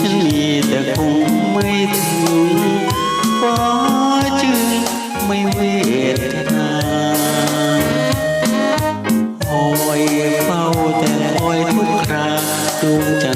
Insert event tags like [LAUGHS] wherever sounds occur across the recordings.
ฉันมีแต่คงไม่ถึงฟ้าจึงไม่เวทนาคอยเฝ้าแต่คอยทุกคราดวงใจ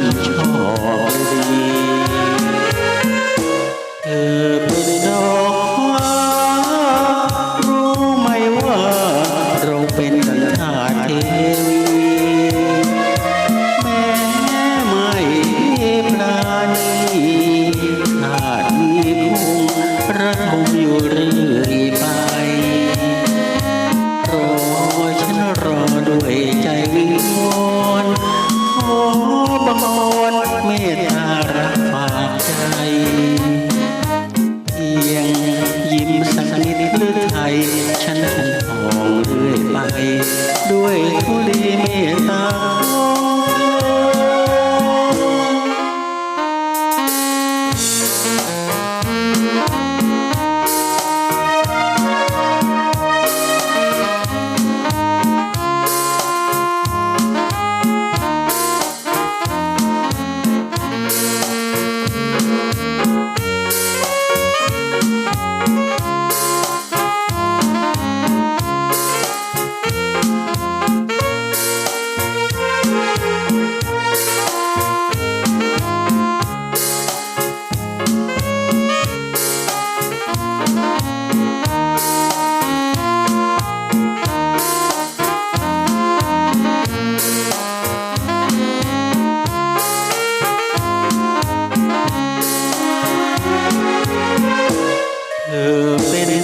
那么 [LAUGHS] องเรื่อยไป ด้วยทุลีเมตตา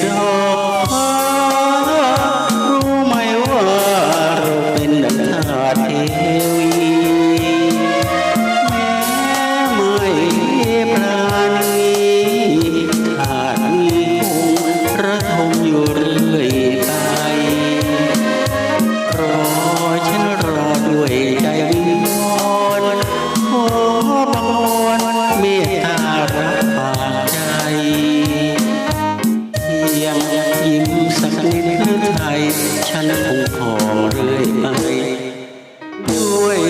รู้ไหมว่าเราเป็นดังนาเทวี ฉันคงพอเรื่ยไป ด้วย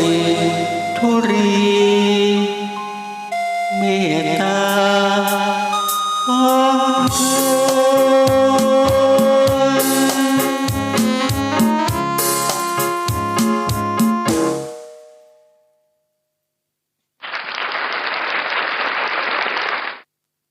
ทุรี เมตตา